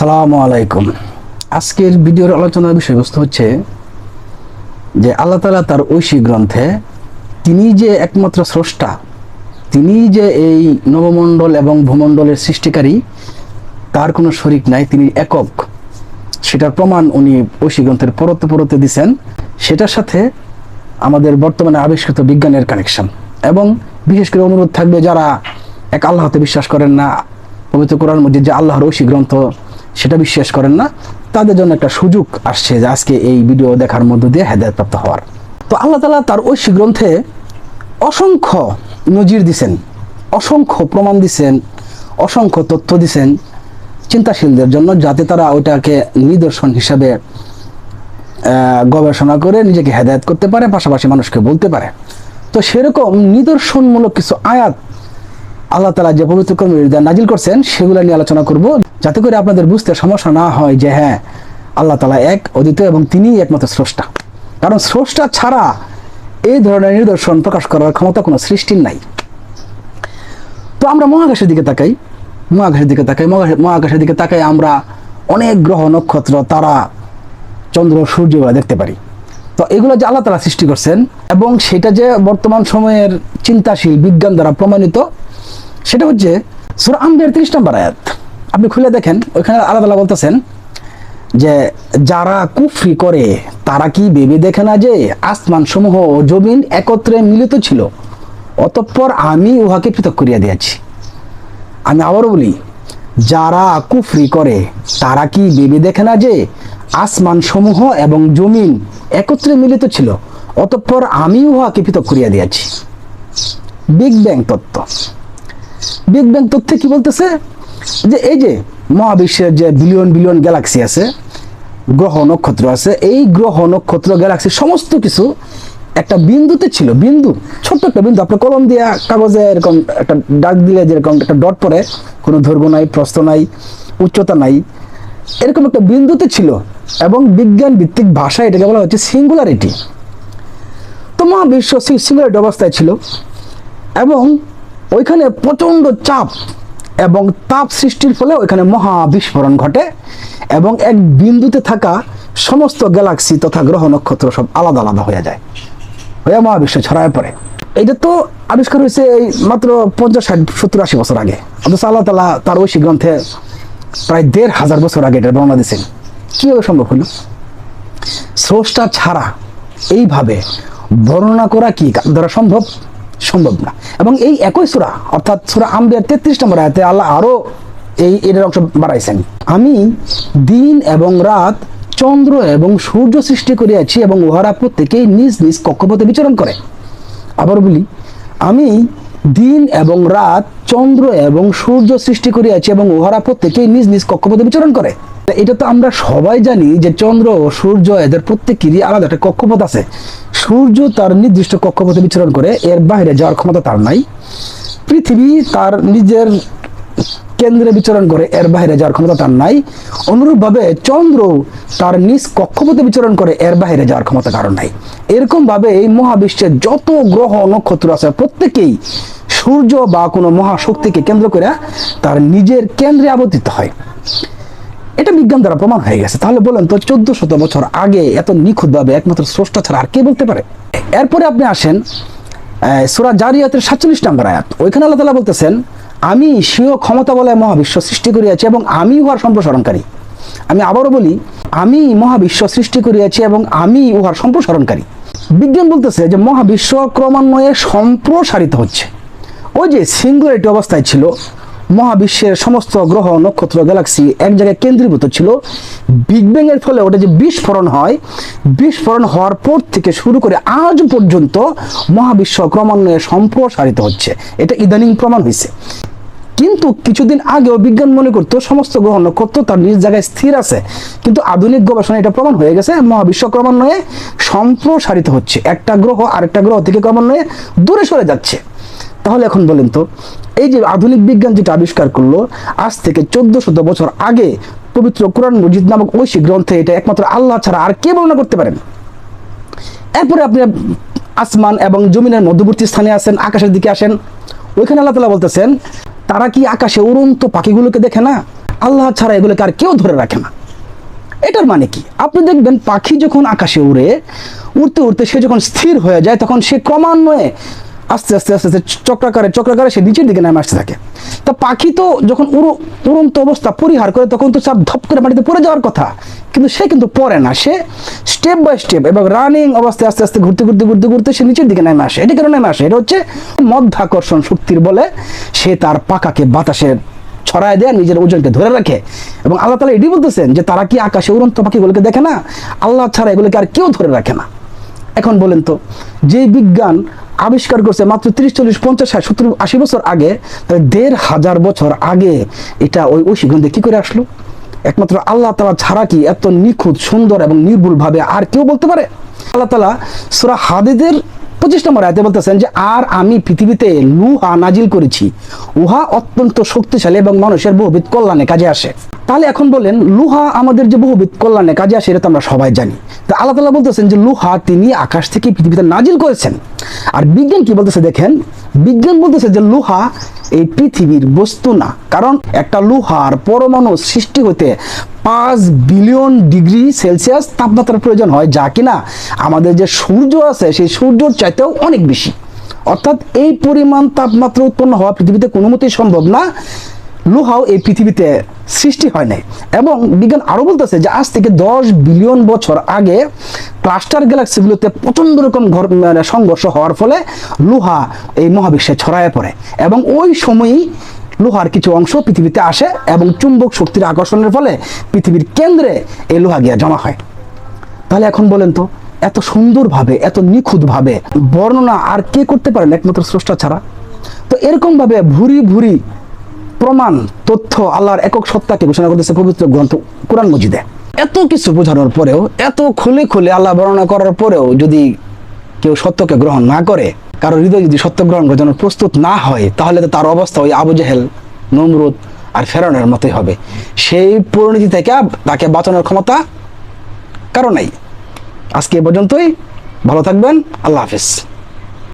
আসসালামু আলাইকুম। আজকের ভিডিওর আলোচনার বিষয়বস্তু হচ্ছে যে আল্লাহ তালা তার ঐশী গ্রন্থে তিনি যে একমাত্র স্রষ্টা, তিনি যে এই নবমণ্ডল এবং ভূমণ্ডলের সৃষ্টিকারী, তার কোনো শরিক নাই, তিনি একক। সেটার প্রমাণ উনি ঐশী গ্রন্থের পরতে পরতে দিছেন। সেটার সাথে আমাদের বর্তমানে আবিষ্কৃত বিজ্ঞানের কানেকশন এবং বিশেষ করে অনুরোধ থাকবে যারা এক আল্লাহতে বিশ্বাস করেন না পবিত্র কোরআন মধ্যে যে আল্লাহর ঐশী গ্রন্থ, সেটা বিশ্বাস করেন না। তাদের জন্য একটা সুযোগ আসছে যে আজকে এই ভিডিও দেখার মধ্য দিয়ে হেদায়তপ্রাপ্ত হওয়ার। তো আল্লাহ তালা তার ঐশী গ্রন্থে অসংখ্য নজির দিছেন, অসংখ্য প্রমাণ দিছেন, অসংখ্য তথ্য দিছেন চিন্তাশীলদের জন্য, যাতে তারা ওটাকে নিদর্শন হিসাবে গবেষণা করে নিজেকে হেদায়ত করতে পারে, পাশাপাশি মানুষকে বলতে পারে। তো সেরকম নিদর্শনমূলক কিছু আয়াত আল্লাহ তালা যে পবিত্র কর্মের নাজিল করছেন, সেগুলো নিয়ে আলোচনা করব যাতে করে আপনাদের বুঝতে সমস্যা না হয় যে হ্যাঁ আল্লাহ তালা এক অদ্বিতীয় এবং তিনিই একমাত্র স্রষ্টা। কারণ স্রষ্টা ছাড়া এই ধরনের নিদর্শন প্রকাশ করার ক্ষমতা কোনো সৃষ্টির নাই। তো আমরা মহাকাশের দিকে তাকাই, মহাকাশের দিকে তাকাই মহাকাশের দিকে তাকাই আমরা অনেক গ্রহ, নক্ষত্র, তারা, চন্দ্র, সূর্য দেখতে পারি। তো এগুলো যে আল্লাহ তালা সৃষ্টি করছেন এবং সেটা যে বর্তমান সময়ের চিন্তাশীল বিজ্ঞান দ্বারা প্রমাণিত সেটা হচ্ছে সুরা আম্বের তিরিশ নম্বর আয়াত। আপনি খুলে দেখেন, ওইখানে আল্লাহ তালা বলতেছেন যে, যারা কুফরি করে, তারা কি ভেবে দেখে না যে আসমান সমূহ ও জমিন একত্রে মিলিত ছিল? অতঃপর আমি উহাকে পৃথক করিয়া দিয়েছি। আমি আবারও বলি, যারা কুফরি করে, তারা কি ভেবে দেখে না যে আসমান সমূহ এবং জমিন একত্রে মিলিত ছিল? অতঃপর আমি উহাকে পৃথক করিয়া দিয়েছি। বিগ ব্যাং তত্ত্ব। বিগ ব্যাং তথ্যে কি বলতেছে? যে এই যে মহাবিশ্বের যে বিলিয়ন বিলিয়ন গ্যালাক্সি আছে, গ্রহ নক্ষত্র আছে, এই গ্রহ নক্ষত্র গ্যালাক্সি সমস্ত কিছু একটা বিন্দুতে ছিল। বিন্দু, ছোট্ট একটা বিন্দু। আপনার কলম দিয়ে কাগজে এরকম একটা দাগ দিলে যেরকম একটা ডট পরে কোনো দৈর্ঘ্য নাই, প্রস্থ নাই, উচ্চতা নাই, এরকম একটা বিন্দুতে ছিল। এবং বিজ্ঞান ভিত্তিক ভাষা এটাকে বলা হচ্ছে সিঙ্গুলারিটি তো মহাবিশ্ব সিঙ্গুলারিটি অবস্থায় ছিল। এবং ওইখানে প্রচণ্ড চাপ এবং তাপ সৃষ্টির ফলে ওইখানে মহা বিস্ফোরণ ঘটে এবং এক বিন্দুতে থাকা সমস্ত গ্যালাক্সি তথা গ্রহ নক্ষত্র সব আলাদা আলাদা হয়ে যায়, হয়ে মহাবিশ্ব ছড়ায় পড়ে। এটা তো আবিষ্কার হয়েছে এই মাত্র পঞ্চাশ ষাট, সত্তর আশি বছর আগে। অথচ আল্লাহ তালা তার ঐশী গ্রন্থে প্রায় দেড় হাজার বছর আগে এটা বর্ণনা দিয়েছেন। কীভাবে সম্ভব হলো? স্রষ্টা ছাড়া এইভাবে বর্ণনা করা কি দ্বারা সম্ভব? সম্ভব না। এবং এই একই সুরা, অর্থাৎ সুরা আম্বিয়ার তেত্রিশ নম্বর আয়াতে আল্লাহ আরও এই এর অংশ বাড়াইছেন। আমি দিন এবং রাত চন্দ্র এবং সূর্য সৃষ্টি করিয়াছি এবং উহারা প্রত্যেকেই নিজ নিজ কক্ষপথে বিচরণ করে। আবার বলি, আমি দিন এবং রাত চন্দ্র এবং সূর্য সৃষ্টি করিয়াছি এবং উহারা প্রত্যেকেই নিজ নিজ কক্ষপথে বিচরণ করে। এটা তো আমরা সবাই জানি যে চন্দ্র সূর্য এদের প্রত্যেকেরই আলাদা একটা কক্ষপথ আছে। সূর্য তার নির্দিষ্ট কক্ষপথে বিচরণ করে, এর বাইরে যাওয়ার ক্ষমতা তার নাই। পৃথিবী তার নিজের কেন্দ্রে বিচরণ করে, এর বাইরে যাওয়ার ক্ষমতা তার নাই। অনুরূপভাবে চন্দ্র তার নিজ কক্ষপথে বিচরণ করে, এর বাইরে যাওয়ার ক্ষমতা কারণ নাই। এরকম ভাবে এই মহাবিশ্বের যত গ্রহ নক্ষত্র আছে, প্রত্যেকেই সূর্য বা কোনো মহাশক্তিকে কেন্দ্র করে তার নিজের কেন্দ্রে আবর্তিত হয়। এটা বিজ্ঞান দ্বারা প্রমাণ হয়ে গেছে। তাহলে বলেন তো চোদ্দ শত বছর আগে এত নিখুঁতভাবে একমাত্র স্রষ্টা ছাড়া আর কে বলতে পারে? এরপরে আপনি আসেন সূরা জারিয়াতের সাতচল্লিশ নম্বর আয়াত। ওইখানে আল্লাহ তালা বলতেছেন, আমি স্বীয় ক্ষমতা বলে মহাবিশ্ব সৃষ্টি করিয়াছি এবং আমি উহার সম্প্রসারণকারী। আমি আবারও বলি, আমি মহাবিশ্ব সৃষ্টি করিয়াছি এবং আমি উহার সম্প্রসারণকারী। বিজ্ঞান বলতেছে যে মহাবিশ্ব ক্রমান্বয়ে সম্প্রসারিত হচ্ছে। ওই যে সিঙ্গুলারিটি অবস্থায় ছিল মহাবিশ্বের সমস্ত গ্রহ, নক্ষত্র গ্যালাক্সি এক জায়গায় কেন্দ্রীভূত ছিল। বিগ ব্যাং এর ফলে ওটা যে বিস্ফোরণ হয়, বিস্ফোরণ হওয়ার পর থেকে শুরু করে আজ পর্যন্ত মহাবিশ্ব ক্রমান্বয়ে সম্প্রসারিত হচ্ছে। এটা ইদানিং প্রমাণ হয়েছে। কিন্তু কিছুদিন আগেও বিজ্ঞান মনে করতো সমস্ত গ্রহ, নক্ষত্র তার নিজ জায়গায় স্থির আছে। কিন্তু আধুনিক গবেষণা এটা প্রমাণ হয়ে গেছে, মহাবিশ্ব ক্রমান্বয়ে সম্প্রসারিত হচ্ছে। একটা গ্রহ আরেকটা গ্রহ থেকে ক্রমান্বয়ে দূরে সরে যাচ্ছে। তাহলে এখন বলেন তো, এই যে আধুনিক বিজ্ঞান যেটা আবিষ্কার করল, আজ থেকে চোদ্দ শত বছর আগে পবিত্র কোরআন মজিদ নামক ঐশী গ্রন্থে এটা একমাত্র আল্লাহ ছাড়া আর কে বর্ণনা করতে পারেন। এরপরে আপনি আসমান এবং জমিনের মধ্যবর্তী স্থানে আসেন, আকাশের দিকে আসেন, ওইখানে আল্লাহ তালা বলতেছেন, তারা কি আকাশে উড়ন্ত পাখিগুলোকে দেখে না? আল্লাহ ছাড়া এগুলোকে আর কেউ ধরে রাখে না। এটার মানে কি? আপনি দেখবেন পাখি যখন আকাশে উড়ে, উড়তে উড়তে সে যখন স্থির হয়ে যায়, তখন সে ক্রমান্বয়ে আস্তে আস্তে আস্তে আস্তে, চক্রাকারে চক্রাকারে সে নিচের দিকে নামে আসতে থাকে। তা পাখি তো যখন উড়ো, উড়ন্ত অবস্থা পরিহার করে, তখন তো চাপ ধপ করে মাটিতে পড়ে যাওয়ার কথা। কিন্তু সে কিন্তু পড়ে না, সে স্টেপ বাই স্টেপ এবং রানিং অবস্থায় আস্তে আস্তে ঘুরতে ঘুরতে ঘুরতে ঘুরতে সে নিচের দিকে নেমে আসে। এটা কেন নেমে আসে? এটা হচ্ছে মধ্যাকর্ষণ শক্তির বলে সে তার পাকাকে বাতাসে ছড়ায় দেয়, নিজের ওজনকে ধরে রাখে। এবং আল্লাহ তালা এটি বলতেছেন যে, তারা কি আকাশে উড়ন্ত পাখিগুলোকে দেখে না? আল্লাহ ছাড়া এগুলোকে আর কেউ ধরে রাখে না। এখন বলেন তো যে বিজ্ঞান আবিষ্কার করছে মাত্র তিরিশ, চল্লিশ, পঞ্চাশ, ষাট, সত্তর, আশি বছর আগে দেড় হাজার বছর আগে এটা ওই ঐশীগন্ধে কি করে আসলো? একমাত্র আল্লাহ তালা ছাড়া কি এত নিখুঁত, সুন্দর এবং নির্ভুল ভাবে আর কেউ বলতে পারে? আল্লাহ তালা সুরা হাদিদের পঁচিশ নম্বর আয়তে বলতেছেন যে, আর আমি পৃথিবীতে লুহা নাজিল করেছি। উহা অত্যন্ত শক্তিশালী এবং মানুষের বহুবিধ কল্যাণে কাজে আসে। তাহলে এখন বলেন, লুহা আমাদের যে বহুবিধ কল্যাণে কাজে আসে, এটা তো আমরা সবাই জানি। তা আল্লাহ তালা বলতেছেন যে, লোহা তিনি আকাশ থেকে পৃথিবীতে নাজিল করেছেন। আর বিজ্ঞান কি বলতেছে দেখেন? বিজ্ঞান বলতেছে যে, লোহা এই পৃথিবীর বস্তু না। কারণ একটা লোহার পরমাণু সৃষ্টি হতে পাঁচ বিলিয়ন ডিগ্রি সেলসিয়াস তাপমাত্রার প্রয়োজন হয়, যা কিনা আমাদের যে সূর্য আছে, সেই সূর্যর চাইতেও অনেক বেশি। অর্থাৎ এই পরিমাণ তাপমাত্রা উৎপন্ন হওয়া পৃথিবীতে কোনো মতেই সম্ভব না। লোহাও এই পৃথিবীতে সৃষ্টি হয় নাই। এবং বিজ্ঞান আরও বলতেছে যে আজ থেকে দশ বিলিয়ন বছর আগে ক্লাস্টার গ্যালাক্সিগুলোতে প্রচণ্ড রকম মানে সংঘর্ষ হওয়ার ফলে লোহা এই মহাবিশ্বে ছড়ায় পড়ে। এবং ওই সময়ই লোহার কিছু অংশ পৃথিবীতে আসে এবং চুম্বক শক্তির আকর্ষণের ফলে পৃথিবীর কেন্দ্রে এই লোহা গিয়া জমা হয়। তাহলে এখন বলেন তো, এত সুন্দরভাবে, এত নিখুঁতভাবে বর্ণনা আর কে করতে পারেন একমাত্র স্রষ্টা ছাড়া? তো এরকম ভাবে ভুরি ভুরি প্রমাণ, তথ্য, আল্লাহর একক সত্তাকে ঘোষণা করতেছে পবিত্র গ্রন্থ কোরআন মজিদে। এত কিছু বোঝানোর পরেও, এত খুলে খুলে আল্লাহ বর্ণনা করার পরেও যদি কেউ সত্যকে গ্রহণ না করে কারও হৃদয় যদি সত্য গ্রহণ করার জন্য প্রস্তুত না হয়, তাহলে তো তার অবস্থা ওই আবু জেহেল, নমরুদ আর ফেরানোর মতোই হবে। সেই পরিণতি থেকে তাকে বাঁচানোর ক্ষমতা কারও নাই। আজকে এ পর্যন্তই। ভালো থাকবেন। আল্লাহ হাফিজ।